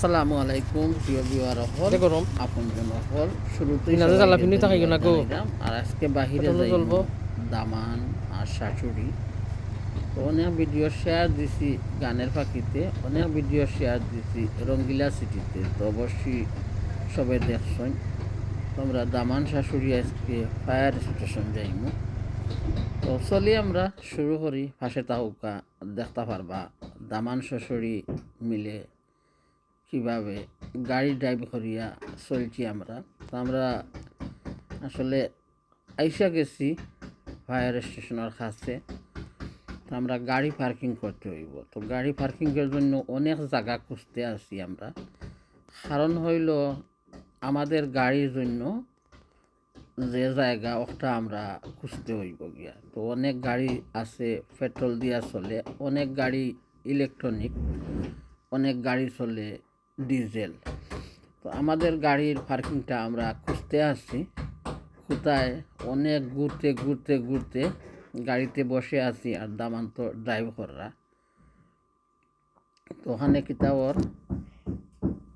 আসসালামু আলাইকুম প্রিয় বিওয়ার হল গরম আপন জন হল শুরুতেই সবাইকে জ্বালা ফিনি ধন্যবাদ না গো। আর আজকে বাহিরে যাই দামান আর শাশুড়ি। তো অনেক ভিডিও শেয়ার দিছি গানের ফাঁকিতে অনেক ভিডিও শেয়ার দিছি রঙ্গিলা সিটিতে তো অবশ্যই সবাই দেখছেন তোমরা দামান শাশুড়ি আজকে ফায়ার স্টেশন যাইমু। তো চলি আমরা শুরু করি ফাঁসে তাহুকা দেখতে পারবা। দামান শাশুড়ি মিলে কীভাবে গাড়ি ড্রাইভ করিয়া চলছি আমরা। তো আমরা আসলে আইসা গেছি ফায়ার স্টেশনের কাছে। তো আমরা গাড়ি পার্কিং করতে হইব। তো গাড়ি পার্কিংয়ের জন্য অনেক জায়গা খুঁজতে আসি আমরা। কারণ হইল আমাদের গাড়ির জন্য যে জায়গা, ওটা আমরা খুঁজতে হইব গিয়া। তো অনেক গাড়ি আছে, পেট্রোল দিয়া চলে, অনেক গাড়ি ইলেকট্রনিক, অনেক গাড়ি চলে ডিজেল। তো আমাদের গাড়ির পার্কিংটা আমরা খুঁজতে আসছি। কোথায়? অনেক ঘুরতে ঘুরতে ঘুরতে গাড়িতে বসে আছি আর দামান্ত ড্রাইভাররা। তো ওখানে কিতাবর,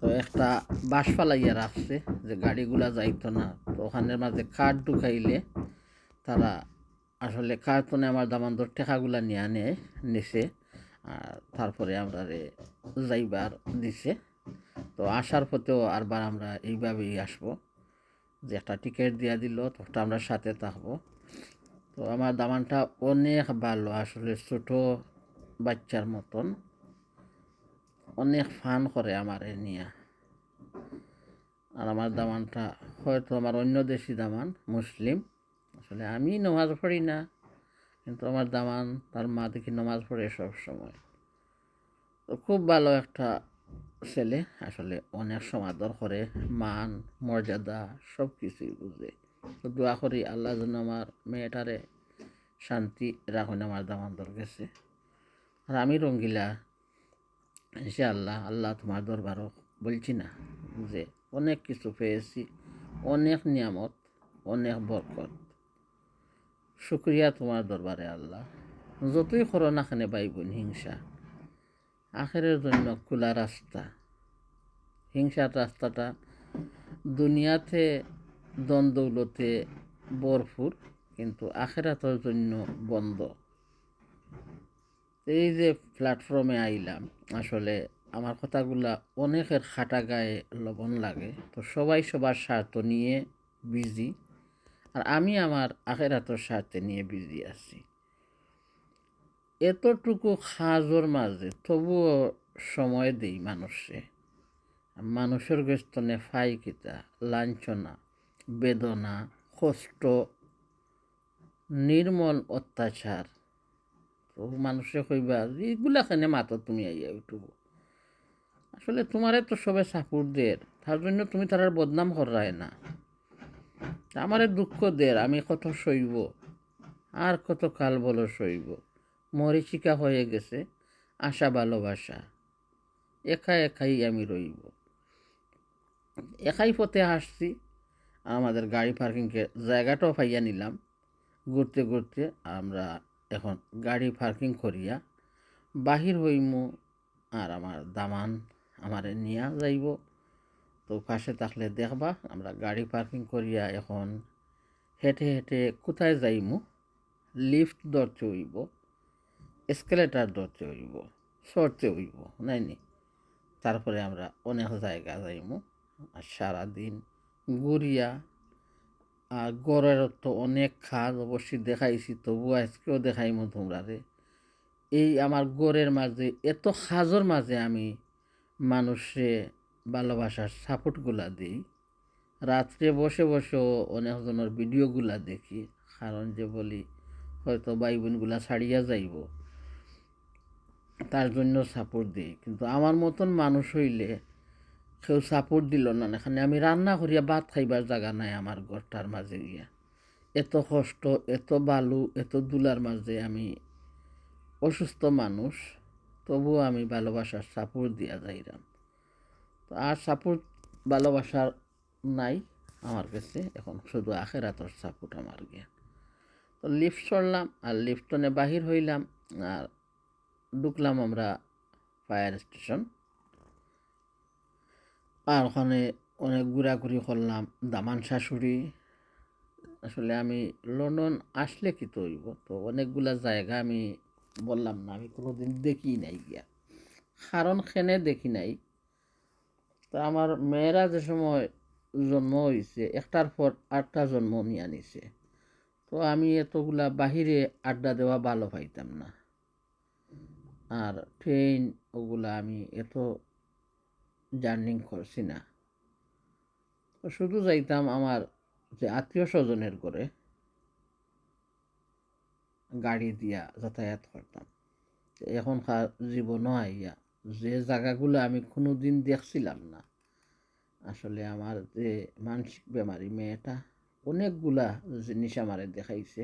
তো একটা বাস ফালাইয়া রাখছে যে গাড়িগুলা যাইতো না। তো ওখানের মাঝে কাঠ ঢুকাইলে তারা আসলে কার্টনে আমার দামান্তর টেকাগুলা নিয়ে আনে, নিছে আর তারপরে আমরা যাইবার দিছে। তো আসার পথেও আরবার আমরা এইভাবেই আসব। যে একটা টিকিট দিয়া দিল তো ওটা আমরা সাথে থাকব। তো আমার দামানটা অনেক ভালো, আসলে ছোট বাচ্চার মতন। অনেক ফান করে আমার এ নিয়ে। আর আমার দামানটা হয়তো আমার অন্য দেশি দামান, মুসলিম। আসলে আমি নমাজ পড়ি না, কিন্তু আমার দামান, তার মা দেখি নমাজ পড়ে সব সময় তো খুব ভালো একটা ছেলে আসলে অনেক সমাদর করে, মান, মর্যাদা সব কিছুই বুঝে। তো দোয়া করি আল্লাহ যেন আমার মেয়েটারে শান্তি রাখুন, আমার দামান্তর গেছে। আর আমি রঙ্গিলা, ইনশাআল্লাহ আল্লাহ আল্লাহ তোমার দরবারও বলছি না যে অনেক কিছু পেয়েছি, অনেক নিয়ামত, অনেক বরকত। শুক্রিয়া তোমার দরবারে আল্লাহ। যতই করো না খানে বাইবন হিংসা। আখেরের জন্য খোলা রাস্তা। হিংসার রাস্তাটা। দুনিয়াতে দ্বন্দ্বৌলতে ভরপুর, কিন্তু আখেরাতের জন্য বন্ধ। এই যে প্ল্যাটফর্মে আইলাম, আসলে আমার কথাগুলা অনেকের খাটা গায়ে লবণ লাগে। তো সবাই সবার স্বার্থ নিয়ে বিজি আর আমি আমার আখেরাতের স্বার্থে নিয়ে বিজি আছি। এতটুকু খাজর মাঝে তবুও সময় দেই মানুষে। মানুষের গস্তনে ফাই কিতা লাঞ্ছনা, বেদনা, কষ্ট, নির্মল অত্যাচার। তো মানুষে কইবা, এইগুলা কেনে মাতো তুমি আইয়া উঠব আসলে তোমারে তো সবে সাপোর্ট দের তার জন্য তুমি তার বদনাম করায় না। আমারে দুঃখ দের আমি কত সইব, আর কত কাল বলো সইব। মরিচিকা হয়ে গেছে, আশা, ভালোবাসা, একা একাই আমি রইব। একাই পথে আসছি আমাদের গাড়ি পার্কিংকে জায়গাটাও পাইয়া নিলাম। ঘুরতে ঘুরতে আমরা এখন গাড়ি পার্কিং করিয়া বাহির হইমু আর আমার দামান আমারে নিয়া যাইব। তো পাশে থাকলে দেখবা, আমরা গাড়ি পার্কিং করিয়া এখন হেঁটে হেঁটে কোথায় যাইমু? লিফট ধরতে হইব, এসকেলেটার ধরতে হইব, সরতে হইব, নাইনি? তারপরে আমরা অনেক জায়গা যাইমু। সারাদিন ঘুরিয়া আর গড়ের তো অনেক খাজ অবশ্যই দেখাইছি তবু আজকেও দেখাইমু তোমরা রে এই আমার গড়ের মাঝে, এত খাজর মাঝে আমি মানুষে ভালোবাসার সাপোর্টগুলা দিই। রাত্রে বসে বসেও অনেকজনের ভিডিওগুলা দেখি, কারণ যে বলি হয়তো ভাই বোনগুলা ছাড়িয়া যাইব, তার জন্য সাপোর্ট দিই। কিন্তু আমার মতন মানুষ হইলে কেউ সাপোর্ট দিল না, এখানে আমি রান্না করিয়া ভাত খাইবার জায়গা নাই আমার ঘরটার মাঝে গিয়া। এত কষ্ট, এত বালু, এত দুলার মাঝে আমি অসুস্থ মানুষ, তবুও আমি ভালোবাসার সাপোর্ট দিয়া যাইরাম। তো আর সাপোর্ট ভালোবাসার নাই আমার কাছে, এখন শুধু আখেরাতর সাপোর্ট আমার গিয়া। তো লিফট চড়লাম আর লিফটনে বাহির হইলাম, আর ঢুকলাম আমরা ফায়ার স্টেশন আর ওখানে অনেক ঘোরাঘুরি করলাম, দামান শাশুড়ি। আসলে আমি লন্ডন আসলে কি তো হইব তো অনেকগুলা জায়গা আমি বললাম না, আমি কোনোদিন দেখি নাই গিয়া। কারণ খেনে দেখি নাই। তো আমার মেয়েরা যে সময় জন্ম হয়েছে একটার পর আটটা জন্ম নিয়ে আনিছে তো আমি এতগুলা বাহিরে আড্ডা দেওয়া ভালো পাইতাম না। আর ট্রেন ওগুলা আমি এত জার্নিং করছি না। শুধু যাইতাম আমার যে আত্মীয় স্বজনের করে গাড়ি দিয়া যাতায়াত করতাম। এখনকার জীবনও আইয়া যে জায়গাগুলো আমি কোনো দিন দেখছিলাম না, আসলে আমার যে মানসিক বেমারি মেয়েটা অনেকগুলা জিনিস আমারে দেখাইছে।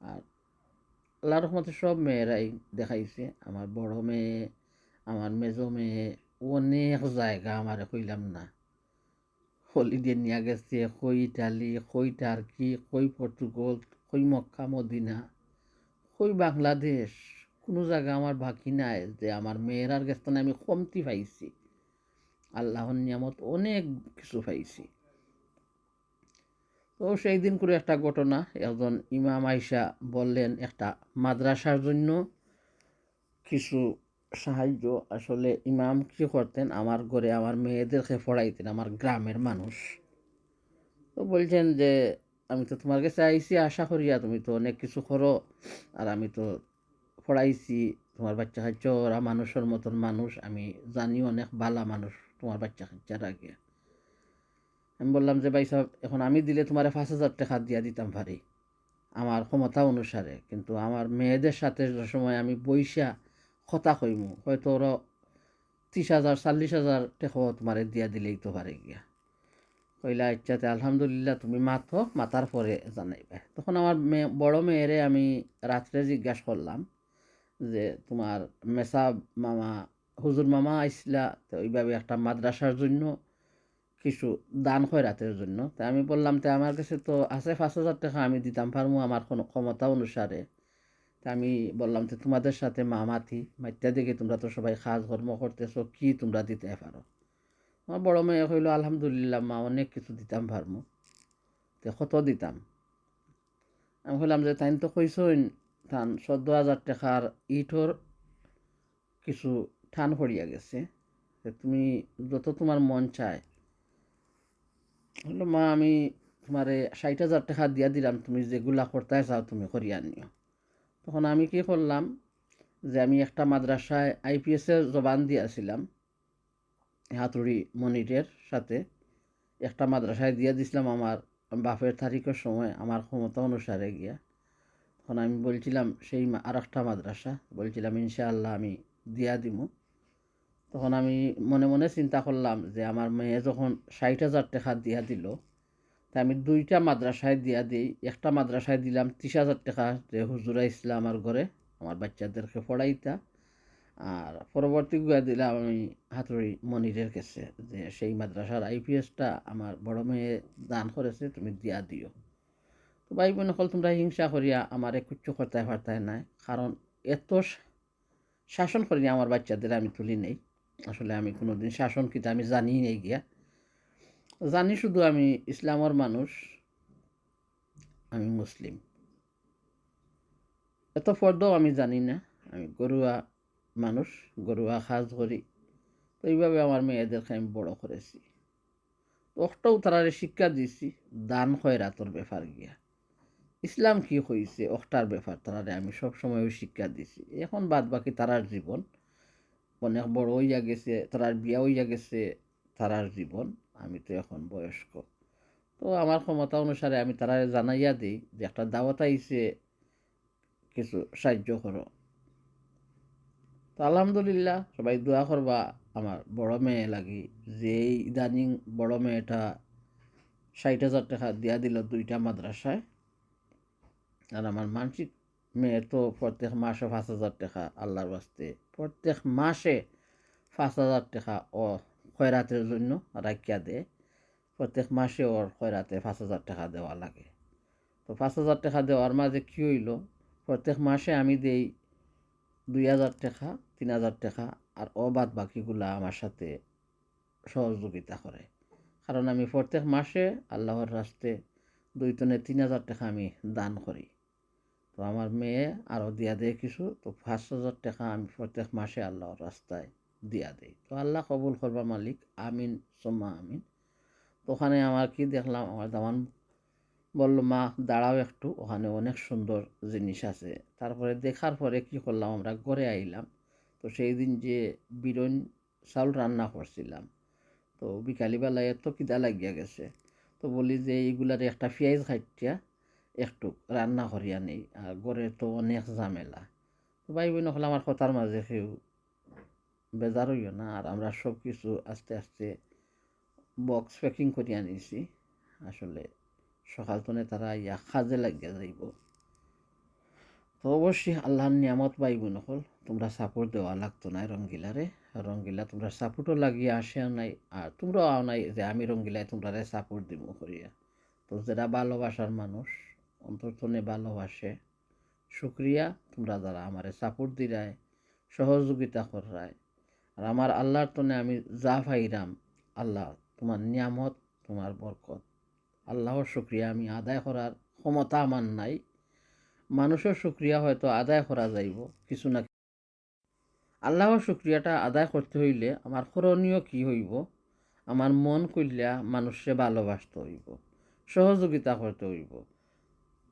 আর আল্লাহর রহমতে সব মেয়েরাই দেখাইছে। আমার বড় মেয়ে, আমার মেজো মেয়ে অনেক জায়গা আমারে কইলাম না। হলিডে নিয়ে গেছে, কই ইটালি, কই টার্কি, কই পর্তুগাল, কই মক্কা, মদিনা, কই বাংলাদেশ, কোনো জায়গা আমার বাকি নাই যে আমার মেয়েরার গেছে আমি কমতি পাইছি। আল্লাহর নিয়ামত অনেক কিছু পাইছি। তো সেই দিন করে একটা ঘটনা, একজন ইমাম আইসা বললেন একটা মাদ্রাসার জন্য কিছু সাহায্য আসলে ইমাম কি করতেন? আমার ঘরে আমার মেয়েদেরকে পড়াইতেন, আমার গ্রামের মানুষ। তো বলছেন যে, আমি তো তোমার কাছে আইসি আশা করিয়া তুমি তো অনেক কিছু করো। আর আমি তো পড়াইছি, তোমার বাচ্চা কাচ্চা ওরা মানুষের মতন মানুষ, আমি জানি অনেক ভালা মানুষ তোমার বাচ্চা কাচ্চার আগে। আমি বললাম যে, ভাই সাহেব, এখন আমি দিলে তোমার পাঁচ হাজার টাকা দিয়া দিতাম পারি আমার ক্ষমতা অনুসারে। কিন্তু আমার মেয়েদের সাথে সময় আমি বইসা কথা কইমু হয়তো ওরা ত্রিশ হাজার চল্লিশ হাজার টাকাও তোমার দিয়া দিলেই তো পারে গিয়া। কইলা ইচ্ছাতে আলহামদুলিল্লাহ, তুমি মাথো মাতার পরে জানাইবে। তখন আমার মেয়ে বড় মেয়েরে আমি রাত্রে জিজ্ঞাসা করলাম যে, তোমার মেসা মামা, হুজুর মামা আইসলা তো, ওইভাবে একটা মাদ্রাসার জন্য কিছু দান হয় রাতের জন্য? তা আমি বললাম, তো, আমার কাছে তো আছে পাঁচ হাজার টাকা, আমি দিতাম পারব আমার কোনো ক্ষমতা অনুসারে। তা আমি বললাম যে তোমাদের সাথে মা মাতি মাইত্যা দেখে তোমরা তো সবাই কাজ কর্ম করতেছো, কি তোমরা দিতে পারো? আমার বড় মেয়ে হইল, আলহামদুলিল্লাহ মা, অনেক কিছু দিতাম পারব তো কত দিতাম? আমি বললাম যে তাই তো কইসইন থান চোদ্দ হাজার টাকার ইটর কিছু ঠান পড়িয়া গেছে। তুমি যত তোমার মন চায়। বলল মা, আমি তোমারে ষাট হাজার টাকা দিয়া দিলাম, তুমি যেগুলা করতে চাও, তুমি করিয়া নিও। তখন আমি কি করলাম যে আমি একটা মাদ্রাসায় আইপিএসের জবান দিয়েছিলাম, হাতুড়ি মনিরের সাথে। একটা মাদ্রাসায় দিয়ে দিছিলাম আমার বাপের তারিখের সময়, আমার ক্ষমতা অনুসারে গিয়া। তখন আমি বলছিলাম, সেই আর একটা মাদ্রাসা। বলছিলাম, ইনশাআল্লাহ আমি দিয়া দিমু। তখন আমি মনে মনে চিন্তা করলাম যে আমার মেয়ে যখন ষাট হাজার টাকা দিয়া দিল তা আমি দুইটা মাদ্রাসায় দিয়া দিই। একটা মাদ্রাসায় দিলাম ত্রিশ হাজার টাকা যে হুজুরা ইসলাম আমার ঘরে, আমার বাচ্চাদেরকে পড়াইতা। আর পরবর্তী গুয়া দিলাম আমি হাতুড়ি মনিরের কাছে যে সেই মাদ্রাসার আইপিএসটা আমার বড় মেয়ে দান করেছে, তুমি দিয়া দিও। তো ভাই বোন সকল, তোমরা হিংসা করিয়া আমার কুচ্ছু করতে পারতায় নাই। কারণ এত শাসন করি আমার বাচ্চাদের আমি তুলি নেই। আসলে আমি কোনো দিন শাসন কিতা আমি জানি নেই গিয়া। জানি শুধু আমি ইসলামর মানুষ, আমি মুসলিম। এত ফর্দও আমি জানি না। আমি গরুয়া মানুষ, গরুয়া সাজ করি। তো এইভাবে আমার মেয়েদেরকে আমি বড় করেছি। ওটাও তারারে শিক্ষা দিছি, দান খয়রাতর ব্যাপার গিয়া। ইসলাম কি হয়েছে অক্টার ব্যাপার তারারে আমি সবসময় শিক্ষা দিছি। এখন বাদ বাকি তারার জীবন, অনেক বড় হইয়া গেছে, তারার বিয়া হইয়া গেছে, তারার জীবন। আমি তো এখন বয়স্ক। তো আমার ক্ষমতা অনুসারে আমি তারা জানাইয়া দিই যে একটা দাওয়াত আইসে কিছু সাহায্য করো। তো আলহামদুলিল্লাহ, সবাই দোয়া করবা আমার বড় মেয়ে লাগি। যে ইদানিং বড় মেয়েটা ষাট হাজার টাকা দিয়া দিল দুইটা মাদ্রাসায়। আর আমার মানসিক মেয়ে তো প্রত্যেক মাসে পাঁচ হাজার টাকা আল্লাহর বাস্তে প্রত্যেক মাসে পাঁচ হাজার টাকা ও খয়রাতের জন্য রাখিয়া দেয় প্রত্যেক মাসে ওর খয়রাতে পাঁচ হাজার টাকা দেওয়া লাগে। তো পাঁচ হাজার টাকা দেওয়ার মাঝে কী হইল? প্রত্যেক মাসে আমি দেই দুই হাজার টাকা, তিন হাজার টাকা আর ও বাদ বাকিগুলা আমার সাথে সহযোগিতা করে। কারণ আমি প্রত্যেক মাসে আল্লাহর রাস্তে দুই টনে তিন হাজার টাকা আমি দান করি। তো আমার মেয়ে আরও দিয়া দেয় কিছু, তো পাঁচ হাজার টাকা আমি প্রত্যেক মাসে আল্লাহর রাস্তায় দিয়া দেই তো আল্লাহ কবুল করবা মালিক, আমিন, সোম্মা আমিন। তো ওখানে আমার কি দেখলাম, আমার দামান বলল, মা, দাঁড়াও একটু, ওখানে অনেক সুন্দর জিনিস আছে। তারপরে দেখার পরে কি করলাম, আমরা ঘরে আইলাম। তো সেই দিন যে বিরন চাউল রান্না করছিলাম। তো বিকালিবেলায় এত কিদা লাগিয়া গেছে। তো বলি যে, এইগুলার একটা পেঁয়াজ খাইটিয়া একটু রান্না করিয়া নেই, আর ঘরে তো অনেক ঝামেলা। তো ভাই বোন হলে আমার কথার মাঝে কেউ বেজার হইও না, আর আমরা সব কিছু আস্তে আস্তে বক্স প্যাকিং করিয়া নিয়েছি আসলে সকাল তনে তারা ইয়া কাজে লাগিয়া যাইব। তো অবশ্যই আল্লাহর নিয়ামত পাইব নকল, তোমরা সাপোর্ট দেওয়া লাগতো না রঙ্গিলারে। রঙ্গিলা তোমরা সাপোর্টও লাগিয়ে আসে নাই, আর তোমরাও আও নাই যে আমি রঙ্গিলায় তোমরা সাপোর্ট দিব করিয়া। তো যারা ভালোবাসার মানুষ অন্তর্থনে ভালোবাসে, শুক্রিয়া তোমরা যারা আমারে সাপোর্ট দিরায় সহযোগিতা করায়। আর আমার আল্লাহর তনে আমি যা পাইরাম, আল্লাহ তোমার নিয়ামত, তোমার বরকত। আল্লাহর শুক্রিয়া, আমি আদায় করার ক্ষমতা আমার নাই। মানুষের শুক্রিয়া হয়তো আদায় করা যাইব, কিছু না আল্লাহর শুক্রিয়াটা আদায় করতে হইলে আমার করণীয় কি হইব? আমার মন কইলা মানুষে ভালোবাসতে হইব, সহযোগিতা করতে হইব,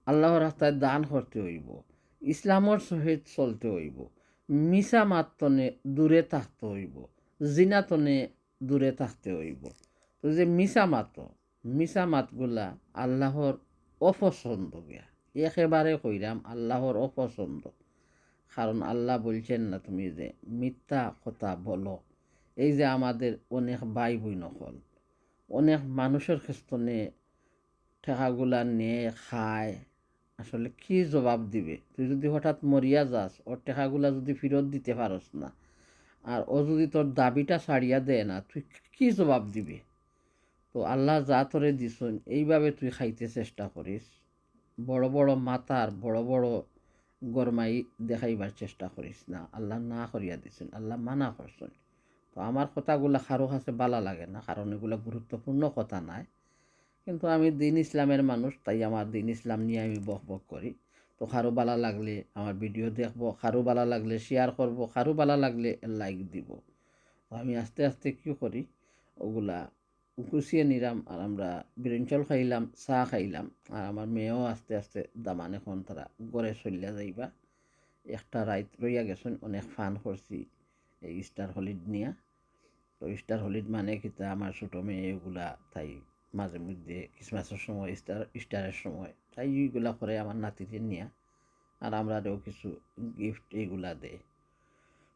আল্লাহর রাস্তায় দান করতে হইব, ইসলামর সহিত চলতে হইব। মিশা মাতনে দূরে থাকতে হইব জিনাতনে দূরে থাকতে হইব। তো যে মিশা মাত মিশা মাতগুলা আল্লাহর অপছন্দ গিয়া, একেবারে কইরাম আল্লাহর অপছন্দ। কারণ আল্লাহ বলছেন না তুমি যে মিথ্যা কথা বলো। এই যে আমাদের অনেক ভাই বই নকল অনেক মানুষের ক্ষেত্রে ঠেকাগুলা নিয়ে খায় আসলে কি জবাব দিবে? তুই যদি হঠাৎ মরিয়া যাস, ওর টেকাগুলা যদি ফেরত দিতে পারস না, আর ও যদি তোর দাবিটা ছাড়িয়া দেয় না, তুই কি জবাব দিবে? তো আল্লাহ যা তোরে দিছুন এইভাবে তুই খাইতে চেষ্টা করিস। বড় বড় মাতার বড় বড় গরমাই দেখাইবার চেষ্টা করিস না। আল্লাহ না করিয়া দিছেন আল্লাহ মানা করছেন তো আমার কথাগুলো কারও কাছে বালা লাগে না, কারণ এগুলো গুরুত্বপূর্ণ কথা নাই। কিন্তু আমি দিন ইসলামের মানুষ, তাই আমার দিন ইসলাম নিয়ে আমি বক বক করি। তো কারও বালা লাগলে আমার ভিডিও দেখব, কারও বালা লাগলে শেয়ার করব, কারও বালা লাগলে লাইক দিব। তো আমি আস্তে আস্তে কী করি, ওগুলা গুছিয়ে নিলাম আর আমরা বিরিঞ্চল খাইলাম, চা খাইলাম। আর আমার মেয়েও আস্তে আস্তে দামান এখন তারা গড়ে চলিয়া যাইবা। একটা রাইত রইয়া গেছেন, অনেক ফান করছি এই স্টার হলিড নিয়া। তো স্টার হলিড মানে কিতা আমার ছোটো মেয়ে এগুলা তাই মাঝে মধ্যে ক্রিসমাসের সময় স্টার স্টারের সময়। তাই এইগুলা করে আমার নাতিদের নিয়া আর আমরা আমরাও কিছু গিফট এইগুলা দেয়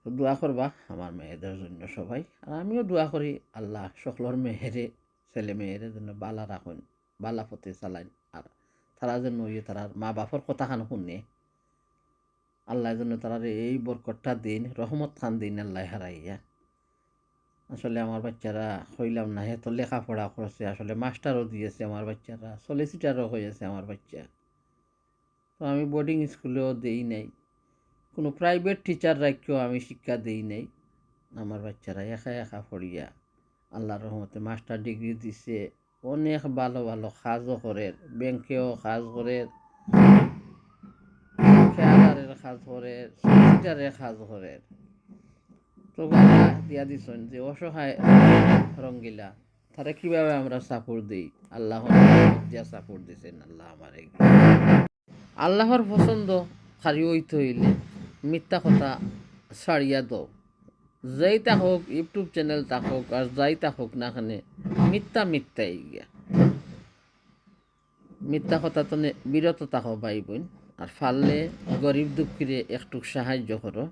দোয়া করবা আমার মেয়েদের জন্য সবাই। আর আমিও দোয়া করি আল্লাহ সকলের মেয়েরে, ছেলে মেয়েরে যেন বালা রাখুন, বালা পথে চালাইন আর তারা যেন ইয়ে তারার মা বাপর কথা খান শুনে। আল্লাহ যেন তারা এই বরকতটা দিন, রহমত খান দিন, আল্লাহ হারাইয়া। আসলে আমার বাচ্চারা হইলাম না হে তো লেখাপড়া করছে, আসলে মাস্টারও দিয়েছে আমার বাচ্চারা সলিসিটারও হয়েছে আমার বাচ্চা। তো আমি বোর্ডিং স্কুলেও দেই নাই, কোনো প্রাইভেট টিচার রাখিও আমি শিক্ষা দেই নাই। আমার বাচ্চারা একা একা পড়িয়া আল্লাহ রহমতে মাস্টার ডিগ্রি দিছে, অনেক ভালো ভালো কাজও করে ব্যাংকেও কাজ করে খেয়ালারের কাজ করে সলিসিটারের কাজ করে। তো গালা দিয়া দিছেন যে অসহায় রঙ্গিলা, তারা কীভাবে আমরা সাপোর্ট দিই? আল্লাহ দিয়া সাপোর্ট দিছেন, আল্লাহ আমার আল্লাহর পছন্দ খারি হইতে হইলে, মিথ্যা কথা ছাড়িয়া দাও। যেই থাকুক ইউটিউব চ্যানেল থাকুক আর যাই থাকুক না খানে মিথ্যা মিথ্যাই গিয়া। মিথ্যা কথা তো বিরত থাকো ভাই বোন, আর ফাললে গরিব দুঃখীরে একটু সাহায্য করো।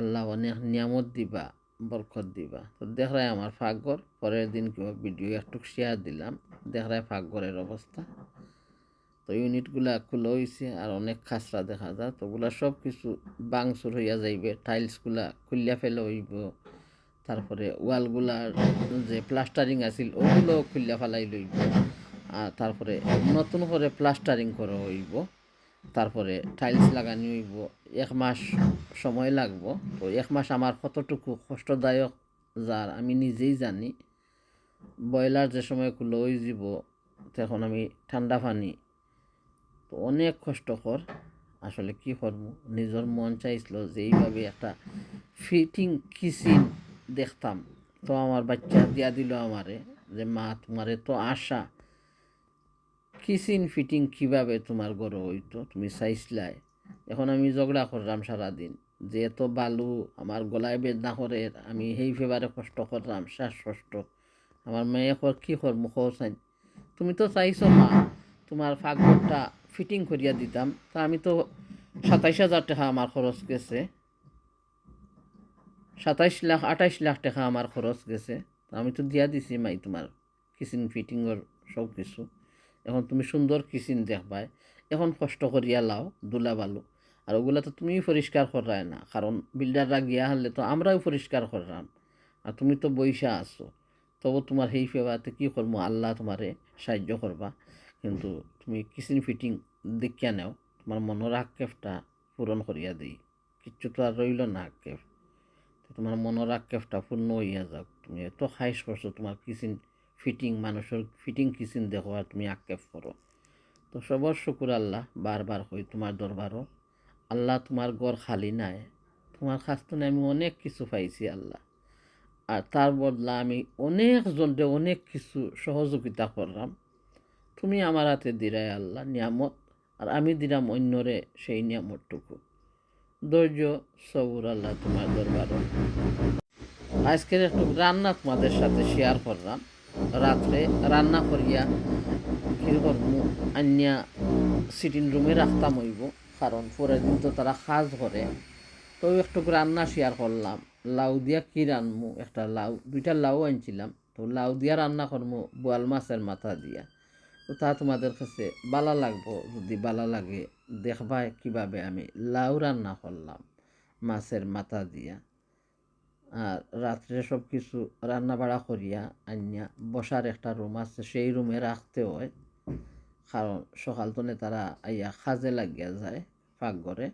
আল্লাহ অনেক নিয়ামত দিবা, বরকত দিবা। তো দেখায় আমার ফাঁকঘর পরের দিন কেউ ভিডিও একটু শেয়ার দিলাম। দেখায় ফাঁকঘরের অবস্থা। তো ইউনিটগুলা খুলে হয়েছে আর অনেক খাসরা দেখা যায়। তো ওগুলা সব কিছু বাংসুর হইয়া যাইবে টাইলসগুলা খুলিয়া ফেলে হইব। তারপরে ওয়ালগুলার যে প্লাস্টারিং আছিল ওগুলো খুলিয়া ফেলাই লইব। আর তারপরে নতুন করে প্লাস্টারিং করা হইব। তারপরে টাইলস লাগানি হইব, এক মাস সময় লাগবো। তো এক মাস আমার কতটুকু কষ্টদায়ক যার আমি নিজেই জানি। ব্রয়লার যে সময় খুলো ওই যাব, তখন আমি ঠান্ডা পানি। তো অনেক কষ্টকর, আসলে কি করব? নিজের মন চাইছিল যে এইভাবে একটা ফিটিং কিচিন দেখতাম। তো আমার বাচ্চা দিয়া দিল আমারে, যে মা তোমারে তো আশা। কিচিন ফিটিং কীভাবে তোমার গড় হইতো তুমি চাইছিলাই এখন আমি ঝগড়া করলাম সারাদিন। যে এত বালু আমার গলায় বেদনা করে, আমি সেই ফেবারে কষ্ট করলাম, শ্বাস কষ্ট। আমার মেয়ে কর, কি কর মুখ চাই তুমি তো চাইছো মা, তোমার ফাঁকঘরটা ফিটিং করিয়া দিতাম। তা আমি তো সাতাইশ হাজার টাকা আমার খরচ গেছে। সাতাইশ লাখ, আঠাইশ লাখ টাকা আমার খরচ গেছে। আমি তো দিয়া দিছি মাই তোমার কিচেন ফিটিংয়ের সব কিছু। এখন তুমি সুন্দর কিচেন দেখবাই, এখন কষ্ট করিয়া লাও, দুলা বালু। আর ওগুলা তো তুমিই পরিষ্কার করাই না, কারণ বিল্ডাররা গিয়া হলে তো আমরাও পরিষ্কার করলাম আর তুমি তো বৈশা আছো, তবু তোমার সেই ফেবাতে কী করব আল্লাহ তোমারে সাহায্য করবা। কিন্তু তুমি কিচেন ফিটিং দেখিয়া নেও, তোমার মনের আক্ষেপটা পূরণ করিয়া দিই। কিচ্ছু তো আর রইল না আক্ষেপ। তোমার মনের আক্ষেপটা পূর্ণ হইয়া যাক। তুমি এত খাইস করছ তোমার কিচেন ফিটিং মানুষের ফিটিং কিচেন দেখো আর তুমি আক্ষেপ করো। তো সবর শুকুর আল্লাহ, বারবার হই তোমার দরবারও। আল্লাহ তোমার গড় খালি নাই, তোমার খাস্তনে আমি অনেক কিছু পাইছি আল্লাহ। আর তার বদলা আমি অনেক জনরে অনেক কিছু সহযোগিতা করলাম। তুমি আমার হাতে দিরাই আল্লাহ নিয়ামত, আর আমি দিলাম অন্যরে সেই নিয়ামতটুকু। ধৈর্য, সবুর আল্লাহ তোমার দরবারও। আজকের একটু রান্না তোমাদের সাথে শেয়ার করলাম। রাত্রে রান্না করিয়া কী করব আনিয়া সিটিং রুমে রাখতাম হইব, কারণ পরের দিন তো তারা কাজ করে। তো একটু রান্না শেয়ার করলাম। লাউ দিয়া কি রানমু? একটা লাউ, দুইটা লাউ আনছিলাম। তো লাউ দিয়া রান্না করব বোয়াল মাছের মাথা দিয়া। তো তা তোমাদের কাছে বালা লাগবো? যদি বালা লাগে দেখবা কীভাবে আমি লাউ রান্না করলাম মাছের মাথা দিয়া। আর রাত্রে সব কিছু রান্না বাড়া করিয়া আনিয়া বসার একটা রুম আছে, সেই রুমে রাখতে হয়। কারণ সকাল তনে তারা আইয়া খাজে লাগিয়া যায় পাকঘরে,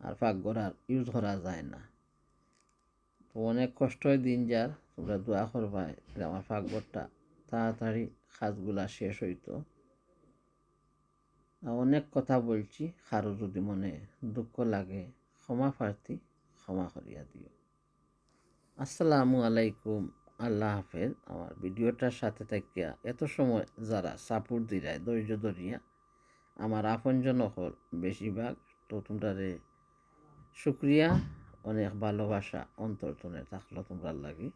আর পাকঘর আর ইউজ করা যায় না। তো অনেক কষ্ট হয় দিন যার, তোমরা দোয়া করবাই আমার পাকঘরটা তাড়াতাড়ি কাজগুলা শেষ হইতো। অনেক কথা বলছি, কারও যদি মনে দুঃখ লাগে ক্ষমা প্রার্থী, ক্ষমা করিয়া দিও। আসসালামু আলাইকুম, আল্লাহ হাফেজ। আমার ভিডিওটার সাথে থাকিয়া এত সময় যারা সাপোর্ট দিরায়, ধৈর্য ধরিয়া, আমার আপনজন হল বেশিরভাগ তো তোমরারে শুক্রিয়া, অনেক ভালোবাসা অন্তর্তনে থাকল তোমরা লাগি।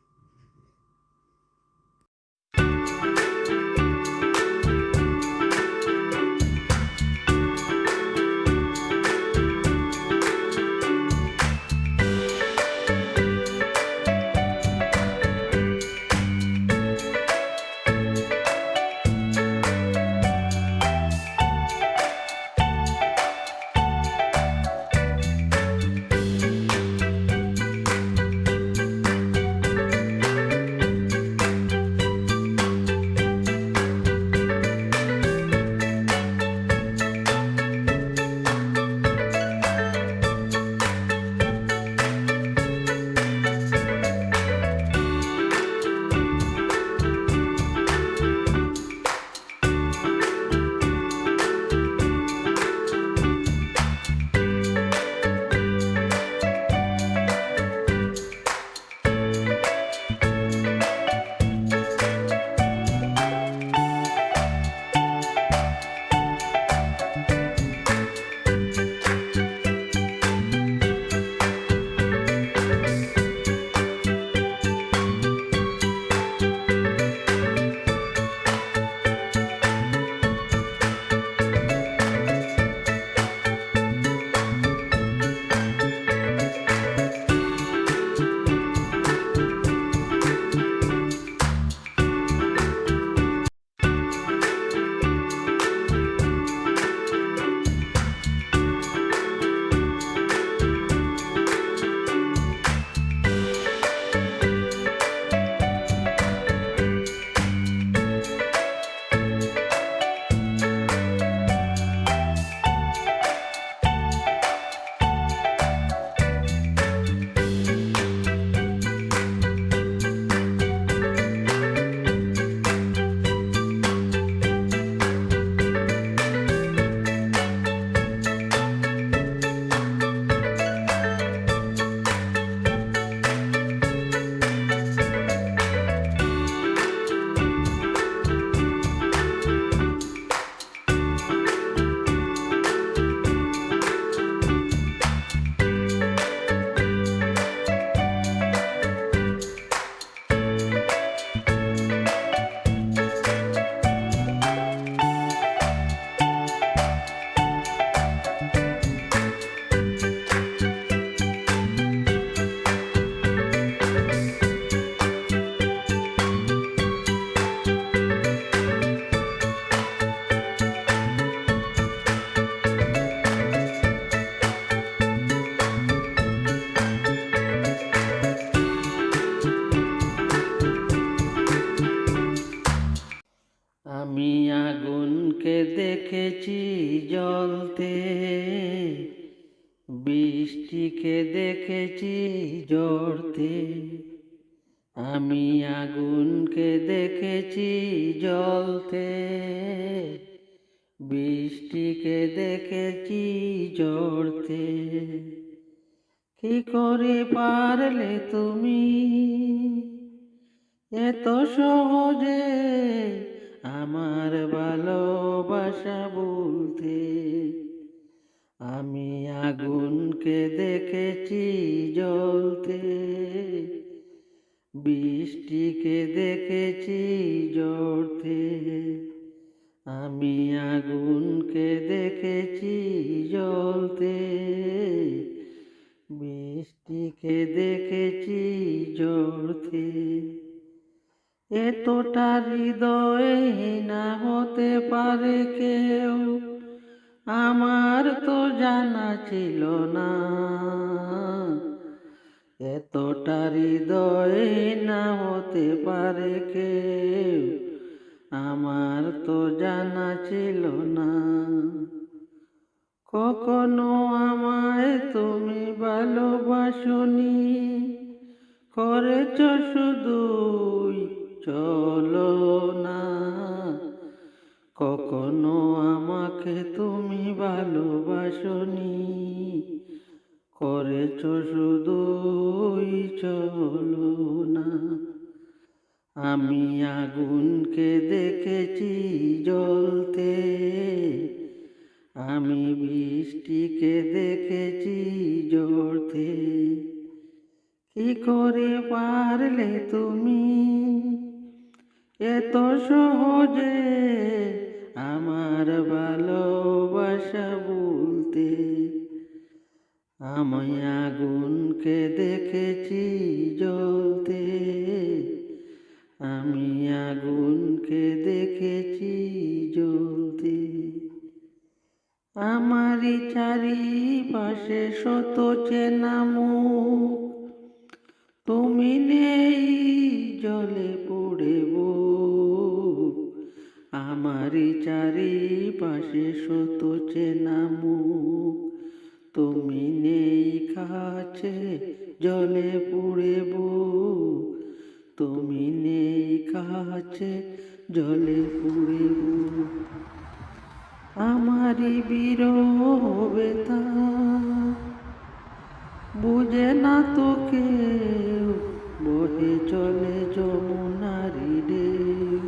আমি আগুনকে দেখেছি জলতে বৃষ্টিকে দেখেছি জ্বলতে কি করে পারলে তুমি এত সহজে আমার ভালোবাসা বলতে? আমি আগুনকে দেখেছি জ্বলতে। বৃষ্টিকে দেখেছি জ্বলতে আমি আগুনকে দেখেছি জ্বলতে। বৃষ্টিকে দেখেছি জ্বলতে এতটা হৃদয়ে না হতে পারে কেউ। আমার তো জানা ছিল না। এতটা হৃদয়ে না হতে পারে কেউ? আমার তো জানা ছিল না। কখনো আমায় তুমি ভালোবাসনি। করেছ শুধুই চলো না। কখনো আমাকে তুমি ভালোবাসনি। করেছ শুধুই চলো না। আমি আগুনকে দেখেছি জ্বলতে। আমি বৃষ্টিকে দেখেছি জ্বলতে কি করে পারলে তুমি? এত সহজে আমার ভালোবাসা বলতে। আমি আগুনকে দেখেছি জ্বলতে। আমি আগুনকে দেখেছি জ্বলতে। আমারই চারিপাশে শত চেনা তুমি নেই জলে পড়েব আমারই চারিপাশে শত চেনা তুমি নেই কাছে, জলে পড়েব তুমি নেই কাছে, জলে পড়েব আমারই বিরহ বেতা বুঝে না তোকে বহে চলে যমুনারি ঢেউ।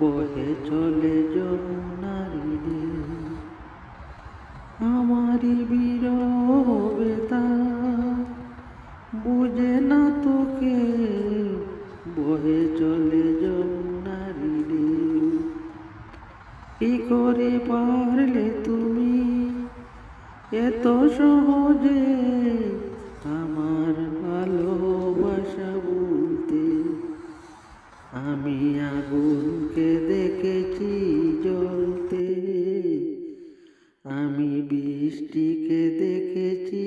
বহে চলে যমুনারি নিবিড় বেতা বুঝে না তোকে, বহে চলে যমুনারি রে কি করে পারলে তুমি? এত সহজে আমার ভালোবাসা বলতে আমি আগুনকে দেখেছি। বৃষ্টিকে দেখেছি